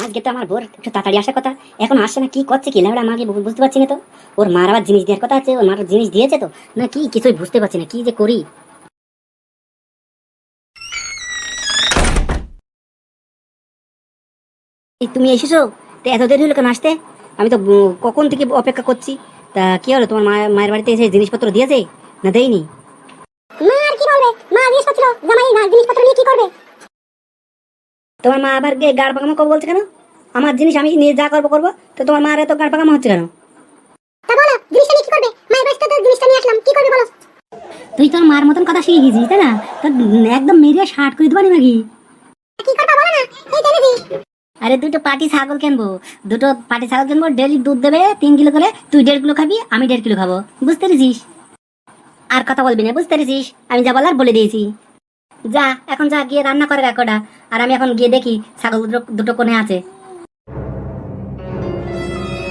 আজকে তো আমার বোর, একটু তাড়াতাড়ি আসার কথা। এখন আসছে না, কি করছে কি? লেবড়া আমাকে বুঝতে পারছি না তো। ওর মার আবার জিনিস দেওয়ার কথা আছে, ওর মার জিনিস দিয়েছে তো? না কি, কিছুই বুঝতে পারছি না, কি যে করি? তুমি এসেছ? তো এত দেরি হলো কেন আসতে? আমি তো কখন থেকে অপেক্ষা করছি? তা কি হলো, তোমার মায়ের বাড়িতে এসে জিনিসপত্র দিয়েছে? না দেয়নি? মা আর কি বলবে? মা জিনিসপত্র, জামাই জিনিসপত্র নিয়ে কি করবে? তোমার মা আবার গিয়ে গাড় পাকামো কবে বলছে কেন? আমার জিনিস আমি নিয়ে যা করব করব তো তোমার মার এত গাড় পাকামো হচ্ছে কেন? তা বলো জিনিসটা নিয়ে কি করবে? মায়ের বাড়িতে তো জিনিসটা নিয়ে আসলাম কি করবে বলো? তুই তোর মার মতন কথা শিখে গেছিস তাই না? তোর একদম মেরিয়া শার্ট করে দেবানি নাকি? কি করবা বলো না এই জেনে দিই আরে দুটো পাটি ছাগল কিনবো দুটো পাটি ছাগল কিনবো ডেলি দুধ দেবে তিন কিলো করে তুই দেড় কিলো খাবি আমি দেড় কিলো খাব বুঝতে পেরেছিস? আর কথা বলবি না বুঝতে পেরেছিস? আমি যা বলার বলে দিয়েছি। যা এখন যা গিয়ে রান্না করে রাখোটা আর আমি এখন গিয়ে দেখি ছাগল দুটো দুটো কোণে আছে।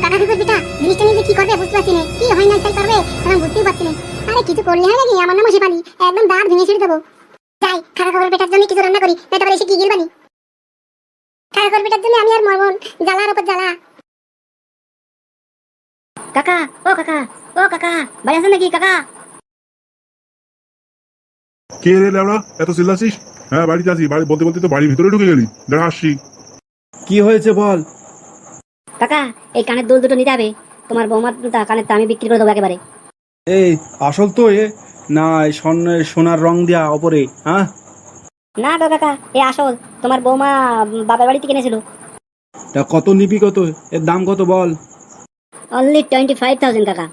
কাকা কুকুর বেটা জিনিসটা নিয়ে কি করবে বুঝতে পারছি না। কি হয় না তাই করবে আমি বুঝতেই পারছি না। আরে কিছু করলে হয় নাকি? আমার নাম শেফালি একদম দাঁত ভেঙে ছেড়ে দেবো। যাই কাকা কুকুর বেটার জন্য কিছু রান্না করি না তারপরে এসে কি গিলবানি। কাকা কুকুর বেটার জন্য আমি আর মরবন জ্বালার উপর জ্বালা। কাকা ও কাকা ও কাকা বাড়ি আছেন নাকি কাকা? কে রে লেবড়া এত চিল্লাছিস হ্যাঁ বাড়িতে আছি। বাড়ি বলতে বলতে তো বাড়ির ভিতরে ঢুকে গেলি। দাঁড়া আসছি। কি হয়েছে বল? কাকা এই কানের দুল দুটো নিতে হবে। তোমার বৌমার কানের তা আমি বিক্রি করে দেবো একেবারে। এই আসল তো এ। না এই স্বর্ণের সোনার রং দেয়া ওপরে হ্যাঁ? না গো কাকা এ আসল। তোমার বৌমা বাবার বাড়ি থেকে এনেছিল তা কত নিবি কত? এর দাম কত বল? অনলি টোয়েন্টি ফাইভ থাউজেন্ড কাকা।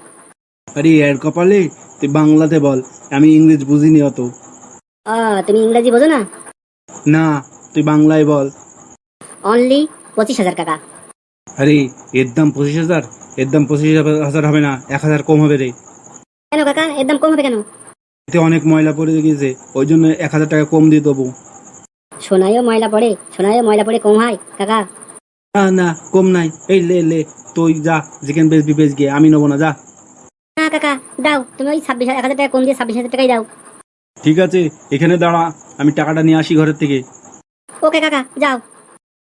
আরে এর কপালে? তুই বাংলাতে বল। আমি ইংরেজ বুঝিনি অত। তুমি ইংরেজি বোঝো না? না তুই বাংলায় বল। অনলি পঁচিশ হাজার কাকা আরে এর দাম পঁচিশ হাজার? এর দাম পঁচিশ হাজার হবে না এক হাজার কম হবে রে। কেন কাকা? এর দাম কম হবে কেন? এতে অনেক ময়লা পড়ে গেছে ওই জন্য এক হাজার টাকা কম দিয়ে দেবো। সোনাইও ময়লা পড়ে সোনাইও ময়লা পড়ে কম হয় কাকা। না না কম নাই। এই লে লে তুই যা যেখানে বেচবি বেচ গিয়ে আমি নেব না যা। না কাকা দাও তুমি ওই ছাব্বিশ এক হাজার টাকা কম দিয়ে ছাব্বিশ হাজার টাকাই দাও। ঠিক আছে এখানে দাঁড়া আমি টাকাটা নিয়ে আসি ঘরের থেকে। ওকে কাকা যাও।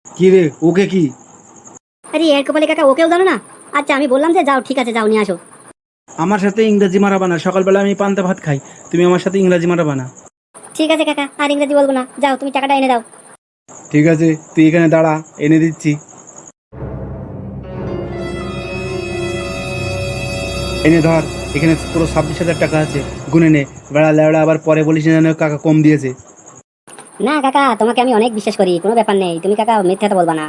কি রে ওকে কি? আরে এর কপালে কাকা ওকেও জানো না? আচ্ছা আমি বললাম যে যাও ঠিক আছে যাও নিয়ে আসো। আমার সাথে ইংরেজি মারাবা না সকালবেলা আমি পান্তা ভাত খাই তুমি আমার সাথে ইংরেজি মারাবা না। ঠিক আছে কাকা আর ইংরেজি বলব না। যাও তুমি টাকাটা এনে দাও। ঠিক আছে তুই এখানে দাঁড়া এনে দিচ্ছি। এনে ধর। এখানে পুরো ছাব্বিশ হাজার টাকা আছে। গুনে নে। বেড়া লেড়া আবার পরে বলিস না যেন কাকা কম দিয়েছে। না কাকা তোমাকে আমি অনেক বিশ্বাস করি কোনো ব্যাপার নেই। তুমি কাকা মিথ্যা কথা বলবা না।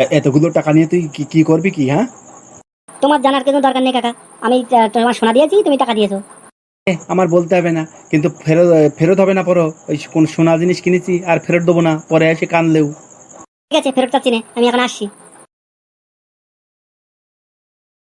এতগুলো টাকা নিয়ে তুই কি কি করবি কি হ্যাঁ? তোমার জানার কোনো দরকার নেই কাকা। আমি তোমার সোনা দিয়েছি তুমি টাকা দিয়েছ। আমার বলতে হবে না। কিন্তু ফেরত ফেরত হবে না পরো। ওই কোন সোনা জিনিস কিনেছি আর ফেরত দেবো না। পরে এসে কানলেও। ঠিক আছে ফেরত চাচ্ছি না আমি এখন আসছি।